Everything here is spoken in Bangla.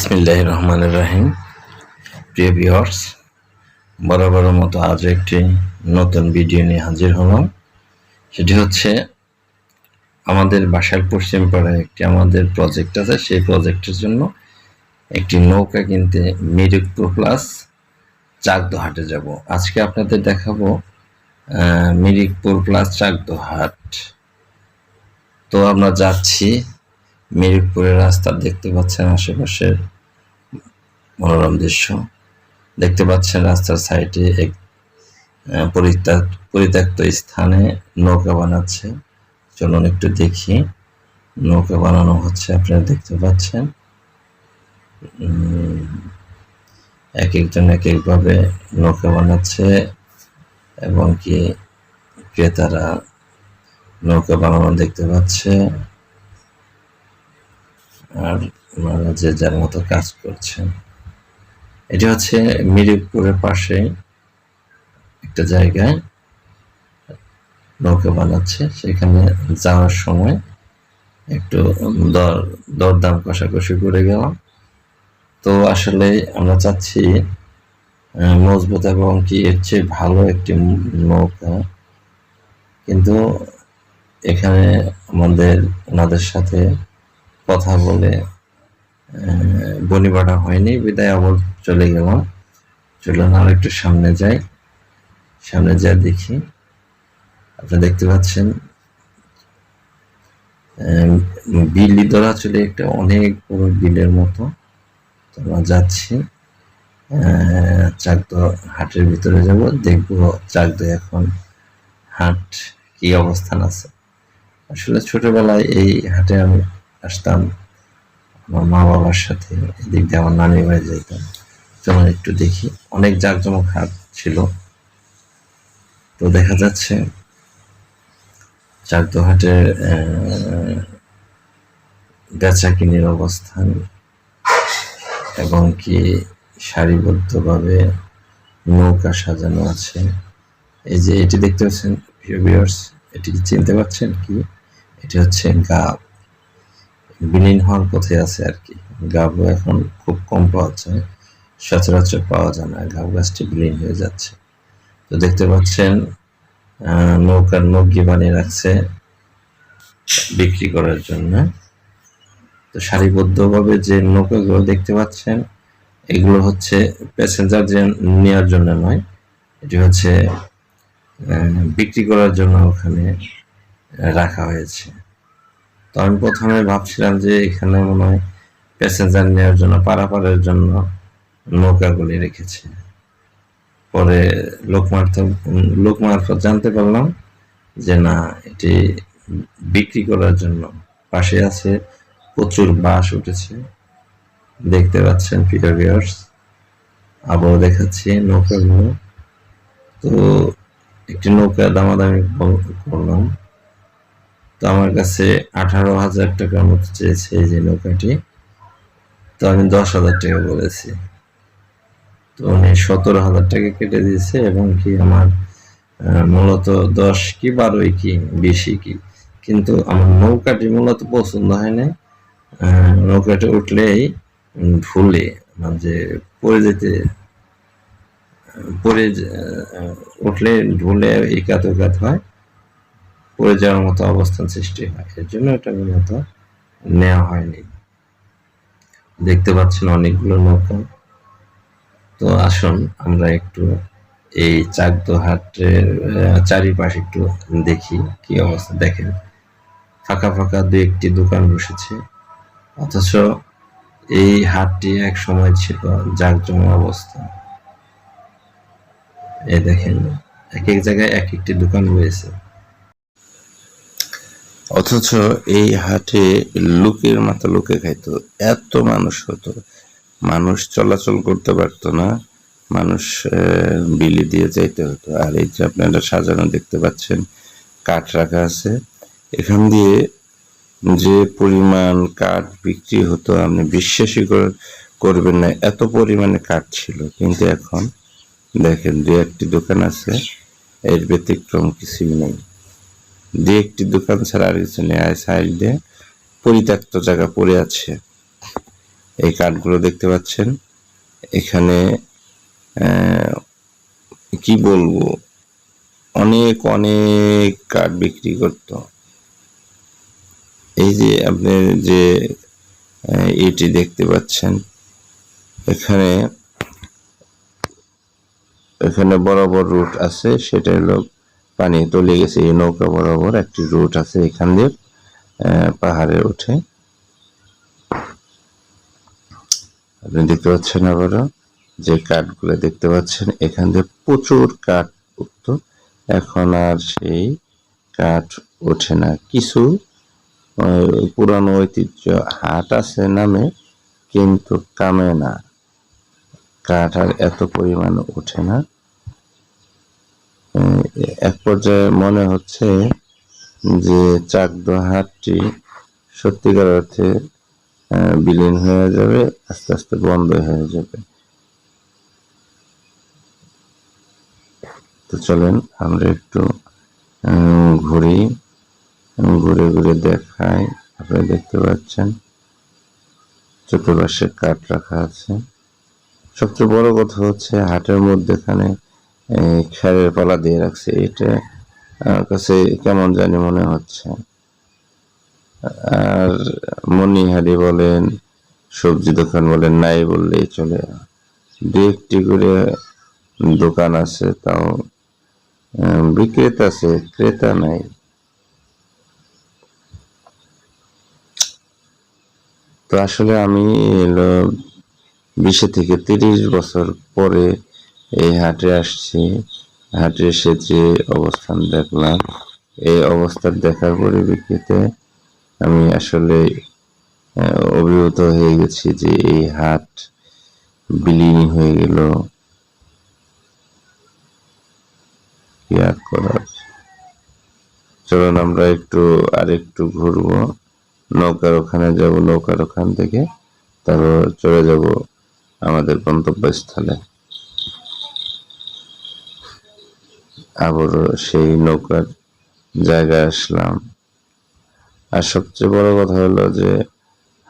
বিসমিল্লাহ রহমান রাহিম। প্রিয় ভিউয়ার্স বরাবর মতো আজ একটি নতুন ভিডিও নিয়ে হাজির হলাম। সেটি হচ্ছে, আমাদের বাসার পশ্চিম পাড়ায় একটি আমাদের প্রজেক্ট আছে। সেই প্রজেক্টের জন্য একটি নৌকা কিনতে মিরিকপুর প্লাস চাকদোহাটে যাব। আজকে আপনাদের দেখাবো মিরিকপুর প্লাস চাকদোহাট। তো আমরা যাচ্ছি মিরিকপুরের রাস্তা দেখতে পাচ্ছেন আশেপাশের মনোরম দৃশ্য। দেখতে পাচ্ছেন রাস্তার সাইডে এক পরিত্যক্ত পরিত্যক্ত স্থানে নৌকা বানাচ্ছে। চলুন একটু দেখি। নৌকা বানানো হচ্ছে, আপনারা দেখতে পাচ্ছেন। এক একজন এক একভাবে নৌকা বানাচ্ছে এবং কি ক্রেতারা নৌকা বানানো দেখতে পাচ্ছে। আর ওনারা যে যার মতো কাজ করছেন। এটি হচ্ছে মিরিপুরের পাশে একটা জায়গায় নৌকা বানাচ্ছে। সেখানে যাওয়ার সময় একটু দর, দরদাম কষাকষি করে গেলাম। তো আসলে আমরা চাচ্ছি মজবুত এবং কি এর চেয়ে ভালো একটি নৌকা। কিন্তু এখানে আমাদের ওনাদের সাথে কথা বলে বনিবাটা হয়নি, বিদায় আবার চলে গেলাম। চলুন আর একটু সামনে যাই। সামনে যা দেখি আপনি দেখতে পাচ্ছেন বিলি ধরা চলে একটা অনেক বড় বিলের মতো। তো আমরা যাচ্ছি চাকদো হাটের ভিতরে যাব। দেখব চাকদো এখন হাট কি অবস্থান আছে। আসলে ছোটবেলায় এই হাটে আমি আসতাম। আমার মা বাবার সাথে এদিক দিয়ে আমার নানি বাড়ি যেতাম যেমন একটু দেখি অনেক জাঁকজমক হাট ছিল। তো দেখা যাচ্ছে চাকদো হাটের আহ, বেচা কিনির অবস্থান এবং কি সারিবদ্ধভাবে নৌকা সাজানো আছে। এই যে এটি দেখতে পাচ্ছেন এটি কি চিনতে পারছেন কি? এটি হচ্ছে গাব। বিলীন হওয়ার পথে আছে আর কি। গাবও এখন খুব কম পাওয়া যায়, সচরাচর পাওয়া যায় না। গাব গাছটি বিলীন হয়ে যাচ্ছে। তো দেখতে পাচ্ছেন নৌকার নৌকি বানিয়ে রাখছে বিক্রি করার জন্য। তো সারিবদ্ধভাবে যে নৌকাগুলো দেখতে পাচ্ছেন, এগুলো হচ্ছে প্যাসেঞ্জার যে নেওয়ার জন্য নয়, এটি হচ্ছে বিক্রি করার জন্য ওখানে রাখা হয়েছে। তো আমি প্রথমে ভাবছিলাম যে এখানে মনে হয় প্যাসেঞ্জার নেওয়ার জন্য, পারাপারের জন্য নৌকাগুলি রেখেছে। পরে লোক মারফত লোক মারফত জানতে পারলাম যে না, এটি বিক্রি করার জন্য পাশে আছে প্রচুর বাঁশ উঠেছে। দেখতে পাচ্ছেন পিটার ভিউয়ার্স আবারও দেখাচ্ছি নৌকাগুলো। তো একটি নৌকা দামাদামি করলাম। তো আমার কাছে আঠারো হাজার টাকার মতো চেয়েছে এই যে নৌকাটি। তো আমি দশ হাজার টাকা বলেছি। তো উনি সতেরো হাজার টাকা কেটে দিয়েছে এবং কি আমার মূলত দশ কি বারোই কি বেশি কি। কিন্তু আমার নৌকাটি মূলত পছন্দ হয় না নৌকাটি উঠলেই ভুলে মানে পড়ে যেতে, পড়ে যে- উঠলে ঢুলে একাত হয়। পড়ে যাওয়ার মতো অবস্থান সৃষ্টি হয়। এর জন্য এটা মূলত নেওয়া হয়নি। দেখতে পাচ্ছেন অনেকগুলো নৌকা তো আসুন আমরা একটু এই চাকদো হাটের আহ, চারিপাশে একটু দেখি কি অবস্থা। দেখেন ফাঁকা ফাঁকা দু একটি দোকান বসেছে। অথচ এই হাটটি এক সময় ছিল জাঁকজমা অবস্থা। এই দেখেন এক এক জায়গায় এক একটি দোকান রয়েছে। অথচ এই হাটে লোকের মাথা লোকে খাইতো, এত মানুষ হতো। মানুষ চলাচল করতে পারতো না, মানুষ বিলি দিয়ে যাইতে হতো। আর এই যে আপনারা সাজানো দেখতে পাচ্ছেন, কাঠ রাখা আছে। এখান দিয়ে যে পরিমাণ কাঠ বিক্রি হতো, আপনি বিশ্বাসই করবেন না, এত পরিমাণে কাঠ ছিল। কিন্তু এখন দেখেন দু একটি দোকান আছে, এর ব্যতিক্রম কিছুই নেই। দু একটি দোকান ছাড়া আর কিছু নেই। আর সাইডে পরিত্যক্ত জায়গা পড়ে আছে। এই কাঠগুলো দেখতে পাচ্ছেন। এখানে কি বলব? অনেক অনেক কাঠ বিক্রি করতো। এই যে আপনি যে এটি দেখতে পাচ্ছেন, এখানে এখানে বরাবর রুট আছে। সেটা হলো পানি তলিয়ে গেছে, এই নৌকা বরাবর একটি রুট আছে এখান দিয়ে পাহাড়ে ওঠে আপনি দেখতে পাচ্ছেন আবারও যে কাঠগুলো দেখতে পাচ্ছেন, এখান দিয়ে প্রচুর কাঠ উঠতো। এখন আর সেই কাঠ ওঠে না। কিছু পুরানো ঐতিহ্য, হাট আছে নামে, কিন্তু কামে না। কাঠ আর এত পরিমাণ ওঠে না। এক পর্যায়ে মনে হচ্ছে যে চাকদা হাটটি সত্যিকার অর্থে বিলীন হয়ে যাবে, আস্তে আস্তে বন্ধ হয়ে যাবে। তো চলেন, আমরা একটু ঘুরি, ঘুরে ঘুরে দেখাই। আপনারা দেখতে পাচ্ছেন, চতুর্পাশে কাঠ রাখা আছে। সবচেয়ে বড় কথা হচ্ছে, হাটের মধ্যেখানে খেরের পালা দিয়ে রাখছে। এটা আমার কাছে কেমন জানি মনে হচ্ছে। আর মনিহারি বলেন, সবজি দোকান বলেন, নাই বললেই চলে। দু একটি করে দোকান আছে, তাও বিক্রেতা আছে, ক্রেতা নাই। তো আসলে আমি বিশে থেকে তিরিশ বছর পরে এই হাটে আসছি। হাটে এসে যে অবস্থান দেখলাম, এই অবস্থান দেখার পরিপ্রেক্ষিতে আমি আসলে অভিভূত হয়ে গেছি যে এই হাট বিলীন হয়ে গেল। আর করার? চলুন আমরা একটু, আরেকটু ঘুরবো। নৌকার ওখানে যাব, নৌকার ওখান থেকে তারপর চলে যাব আমাদের গন্তব্যস্থলে। আবারও সেই নৌকার জায়গায় আসলাম। আর সবচেয়ে বড় কথা হলো যে